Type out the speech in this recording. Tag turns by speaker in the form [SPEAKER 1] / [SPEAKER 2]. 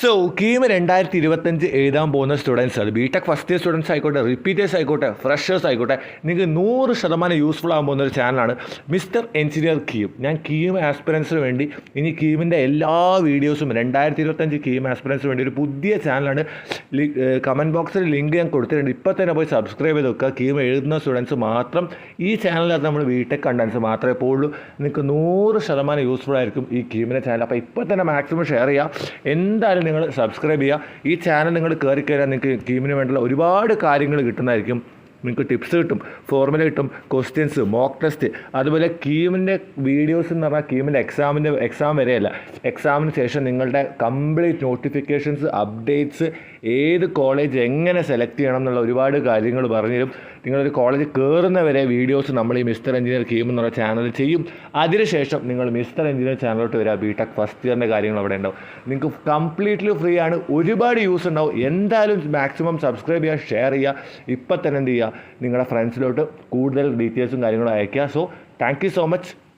[SPEAKER 1] So KEAM രണ്ടായിരത്തി ഇരുപത്തഞ്ച് എഴുതാൻ പോകുന്ന സ്റ്റുഡൻസ് അത് B tech first year students ആയിക്കോട്ടെ റിപ്പീറ്റേഴ്സ് ആയിക്കോട്ടെ ഫ്രഷേഴ്സ് ആയിക്കോട്ടെ നിങ്ങൾക്ക് നൂറ് ശതമാനം യൂസ്ഫുൾ ആകാൻ പോകുന്ന ഒരു ചാനലാണ് മിസ്റ്റർ എഞ്ചിനീയർ കീം. ഞാൻ കീം ആസ്പിറൻസിന് വേണ്ടി ഇനി കീമിന്റെ എല്ലാ വീഡിയോസും രണ്ടായിരത്തി ഇരുപത്തഞ്ച് കീം ആസ്പിറൻസിന് വേണ്ടി ഒരു പുതിയ ചാനലാണ് കമന്റ് ബോക്സിൽ ലിങ്ക് ഞാൻ കൊടുത്തിട്ടുണ്ട്. ഇപ്പോൾ തന്നെ പോയി സബ്സ്ക്രൈബ് ചെയ്ത് വെക്കുക കീം എഴുതുന്ന സ്റ്റുഡൻസ് മാത്രം ഈ ചാനലിനകത്ത് നമ്മൾ ബി ടെക് കണ്ടൻസ് മാത്രമേ പോകുള്ളൂ നിങ്ങൾക്ക് നൂറ് ശതമാനം യൂസ്ഫുൾ ആയിരിക്കും ഈ കീമിന്റെ ചാനൽ അപ്പോൾ ഇപ്പോൾ തന്നെ മാക്സിമം ഷെയർ ചെയ്യുക എന്തായാലും നിങ്ങൾ സബ്സ്ക്രൈബ് ചെയ്യുക. ഈ ചാനൽ നിങ്ങൾ കയറി കഴിഞ്ഞാൽ നിങ്ങൾക്ക് കീമിന് വേണ്ടിയുള്ള ഒരുപാട് കാര്യങ്ങൾ കിട്ടുന്നതായിരിക്കും. നിങ്ങൾക്ക് ടിപ്സ് കിട്ടും. ഫോർമുല കിട്ടും ക്വസ്റ്റ്യൻസ് മോക്ക് ടെസ്റ്റ് അതുപോലെ കീമിന്റെ വീഡിയോസ് എന്ന് പറഞ്ഞാൽ കീമിന്റെ എക്സാമിന്റെ എക്സാം വരെയല്ല. എക്സാമിന് ശേഷം നിങ്ങളുടെ കംപ്ലീറ്റ് നോട്ടിഫിക്കേഷൻസ് അപ്ഡേറ്റ്സ് ഏത് കോളേജ് എങ്ങനെ സെലക്ട് ചെയ്യണം എന്നുള്ള ഒരുപാട് കാര്യങ്ങൾ പറഞ്ഞുതരും നിങ്ങളൊരു കോളേജ് കയറുന്നവരെ വീഡിയോസ് നമ്മൾ ഈ മിസ്റ്റർ എഞ്ചിനീയർ കീം എന്നുള്ള ചാനൽ ചെയ്യും. അതിനുശേഷം നിങ്ങൾ മിസ്റ്റർ എഞ്ചിനീയർ ചാനലോട്ട് വരിക ബി ടെക് ഫസ്റ്റ് ഇയറിന്റെ കാര്യങ്ങൾ അവിടെ ഉണ്ടാവും. നിങ്ങൾക്ക് കംപ്ലീറ്റ്ലി ഫ്രീ ആണ്. ഒരുപാട് യൂസ് ഉണ്ടാവും. എന്തായാലും മാക്സിമം സബ്സ്ക്രൈബ് ചെയ്യുക ഷെയർ ചെയ്യുക. ഇപ്പം തന്നെ എന്ത് ചെയ്യുക? നിങ്ങളുടെ ഫ്രണ്ട്സിലോട്ട് കൂടുതൽ ഡീറ്റെയിൽസും കാര്യങ്ങളും അയയ്ക്കുക. So thank you so much